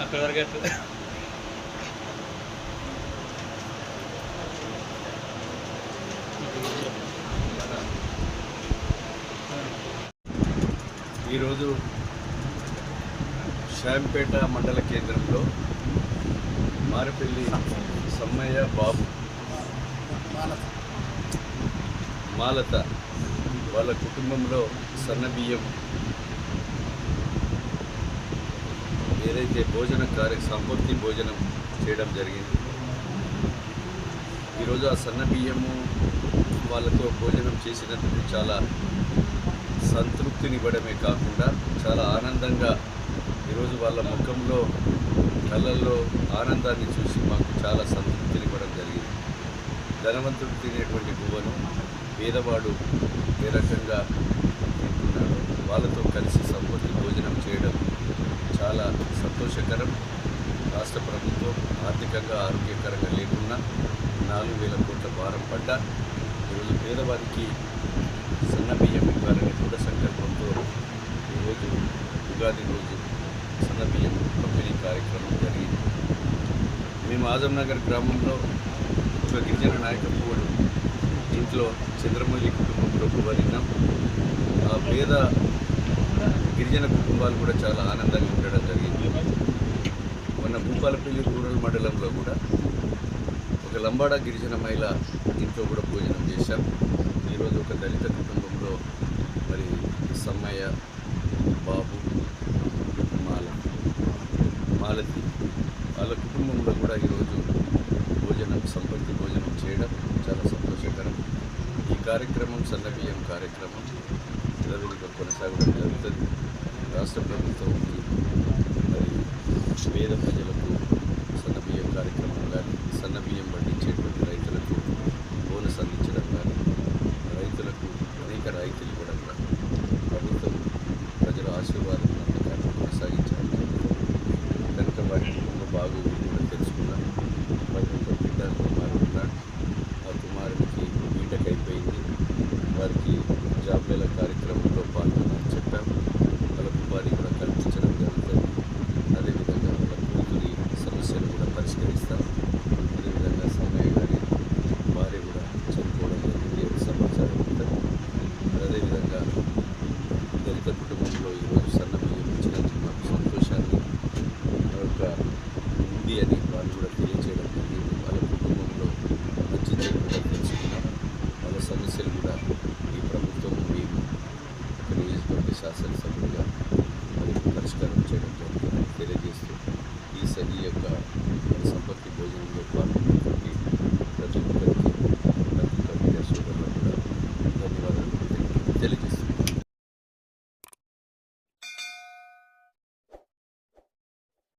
అక్కడ వరకు ఎట్లా? ఈరోజు శాంపేట మండల కేంద్రంలో మారపల్లి సమ్మయ్య బాబు. మాలత వాళ్ళ కుటుంబంలో సన్నబియ్యం ఏదైతే భోజన కార్య సంపత్తి భోజనం చేయడం జరిగింది. ఈరోజు ఆ సన్న బియ్యము వాళ్ళతో భోజనం చేసినందుకు చాలా సంతృప్తినివ్వడమే కాకుండా చాలా ఆనందంగా ఈరోజు వాళ్ళ ముఖంలో కళ్ళల్లో ఆనందాన్ని చూసి మాకు చాలా సంతృప్తినివ్వడం జరిగింది. ధనవంతుడు తినేటువంటి గువ్వను పేదవాడు ఏ రకంగా తింటున్నాడు. వాళ్ళతో కలిసి సంపత్తి భోజనం చేయడం చాలా సంతోషకరం. రాష్ట్ర ప్రభుత్వం ఆర్థికంగా ఆరోగ్యకరంగా లేకున్నా నాలుగు వేల కోట్ల భారం పడ్డ ఈరోజు పేదవారికి సన్న బియ్యం ఇవ్వాలనే దృఢ సంకల్పంతో ఈరోజు ఉగాది రోజు సన్న బియ్యం పంపిణీ కార్యక్రమం జరిగింది మేము ఆజంనగర్ గ్రామంలో ఒక గిరిజన నాయకత్వుడు ఇంట్లో చంద్రమౌళి కుటుంబంలో కువరినాం ఆ పేద గిరిజన కుటుంబాలు కూడా చాలా ఆనందంగా ఉండడం జరిగింది. మొన్న భూపాలపల్లి రూరల్ మండలంలో కూడా ఒక లంబాడా గిరిజన మహిళ ఇంట్లో కూడా భోజనం చేశాం. ఈరోజు ఒక దళిత కుటుంబంలో మరి సమ్మయ్య బాబు మాల మాలతి వాళ్ళ కుటుంబంలో కూడా ఈరోజు భోజనం సంపత్తి భోజనం చేయడం చాలా సంతోషకరం. ఈ కార్యక్రమం సన్నబియ్యం కార్యక్రమం నిలవిడిగా కొనసాగడం జరుగుతుంది. రాష్ట్ర ప్రభుత్వం పేద ప్రజలకు బాగోగులు కూడా తెలుసుకున్నాం బిడ్డ కుమారుడు ఉన్నాడు ఆ కుమారుడికి బీటెక్ అయిపోయింది. వారికి జాబ్ మేళ కార్యక్రమంలో పాల్గొనని చెప్పాం వాళ్ళకు ఉపాధి కూడా కల్పించడం జరుగుతుంది అదేవిధంగా వాళ్ళ కూతురి సమస్యలు కూడా పరిష్కరిస్తాం అదేవిధంగా సమయ గారి భార్య కూడా చనిపోవడం జరిగింది అది సమాచారం ఉంటుంది అదేవిధంగా దళిత కుటుంబంలో ఈరోజు సన్న బియ్యం ఇచ్చినందుకు మాకు సంతోషాన్ని ఒక ఉంది అని వాళ్ళు కూడా తెలియచేయడం జరిగింది వాళ్ళ కుటుంబంలో మంచి చెడు సమస్యలు కూడా ఈ ప్రభుత్వం మేము ఒక నియోజకవర్గ శాసనసభ్యులుగా మరి పరిష్కారం చేయడం జరుగుతుందని తెలియజేస్తూ ఈ స ఈ యొక్క సంపత్తి